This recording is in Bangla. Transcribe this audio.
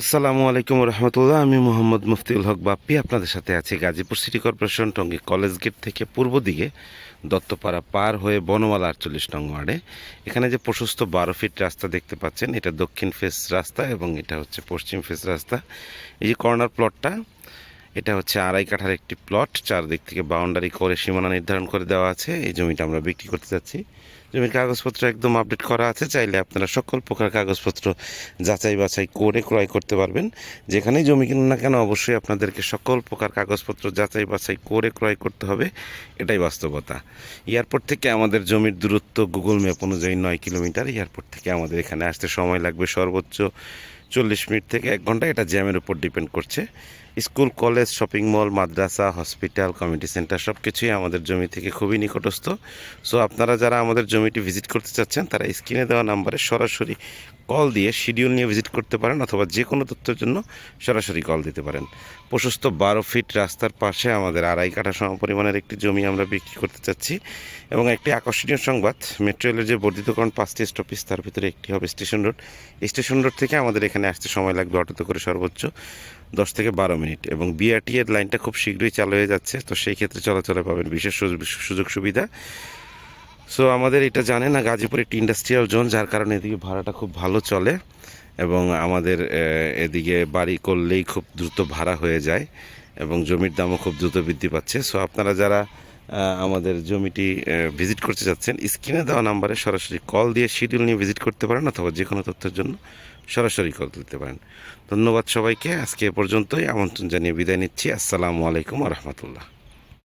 আসসালামু আলাইকুম রহমতুল্লাহ, আমি মোহাম্মদ মুফতিউল হক বাপ্পি, আপনাদের সাথে আছি Gazipur city corporation, Tongi college gate থেকে পূর্ব দিকে, দত্তপাড়া পার হয়ে বনমালা আটচল্লিশ নং ওয়ার্ডে। এখানে যে প্রশস্ত বারো ফিট রাস্তা দেখতে পাচ্ছেন, এটা দক্ষিণ ফেস রাস্তা এবং এটা হচ্ছে পশ্চিম ফেস রাস্তা। এই যে কর্নার প্লটটা এটা হচ্ছে আড়াই কাঠার একটি প্লট চারদিক থেকে বাউন্ডারি করে সীমানা নির্ধারণ করে দেওয়া আছে। এই জমিটা আমরা বিক্রি করতে যাচ্ছি। জমির কাগজপত্র একদম আপডেট করা আছে। চাইলে আপনারা সকল প্রকার কাগজপত্র যাচাই বাছাই করে ক্রয় করতে পারবেন। যেখানেই জমি কিনুন না কেন, অবশ্যই আপনাদেরকে সকল প্রকার কাগজপত্র যাচাই বাছাই করে ক্রয় করতে হবে। এটাই বাস্তবতা। এয়ারপোর্ট থেকে আমাদের জমির দূরত্ব গুগল ম্যাপ অনুযায়ী নয় কিলোমিটার। এয়ারপোর্ট থেকে আমাদের এখানে আসতে সময় লাগবে সর্বোচ্চ চল্লিশ মিনিট থেকে এক ঘণ্টা। এটা জ্যামের উপর ডিপেন্ড করছে। স্কুল, কলেজ, শপিং মল, মাদ্রাসা, হসপিটাল, কমিউনিটি সেন্টার সব কিছুই আমাদের জমি থেকে খুবই নিকটস্থ। সো আপনারা যারা আমাদের জমিটি ভিজিট করতে চাচ্ছেন, তারা স্ক্রিনে দেওয়া নাম্বারে সরাসরি কল দিয়ে শিডিউল নিয়ে ভিজিট করতে পারেন অথবা যে কোনো তথ্যের জন্য সরাসরি কল দিতে পারেন। প্রশস্ত বারো ফিট রাস্তার পাশে আমাদের আড়াই কাঠা সম পরিমাণের একটি জমি আমরা বিক্রি করতে চাচ্ছি এবং একটি আকর্ষণীয় সংবাদ মেট্রো রেলের যে বর্ধিতকরণ পাঁচটি স্টপেজ তার ভিতরে একটি হবে স্টেশন রোড স্টেশন রোড থেকে আমাদের এখানে আসতে সময় লাগবে অটোতে করে সর্বোচ্চ দশ থেকে বারো মিনিট এবং বিআরটি এর লাইনটা খুব শীঘ্রই চালু হয়ে যাচ্ছে, তো সেই ক্ষেত্রে চলাচলে পাবেন বিশেষ সুযোগ- সুবিধা। সো আমাদের এটা জানে না, গাজীপুর একটি ইন্ডাস্ট্রিয়াল জোন যার কারণে এদিকে ভাড়াটা খুব ভালো চলে এবং আমাদের এদিকে বাড়ি করলেই খুব দ্রুত ভাড়া হয়ে যায় এবং জমির দামও খুব দ্রুত বৃদ্ধি পাচ্ছে। সো আপনারা যারা আমাদের জমিটি ভিজিট করতে যাচ্ছেন স্ক্রিনে দেওয়া নাম্বারে সরাসরি কল দিয়ে শিডিউল নিয়ে ভিজিট করতে পারেন অথবা যে কোনো তথ্যের জন্য সরাসরি কল দিতে পারেন। ধন্যবাদ সবাইকে, আজকে এ পর্যন্তই। আমন্ত্রণ জানিয়ে বিদায় নিচ্ছি। আসসালামু আলাইকুম রহমতুল্লাহ।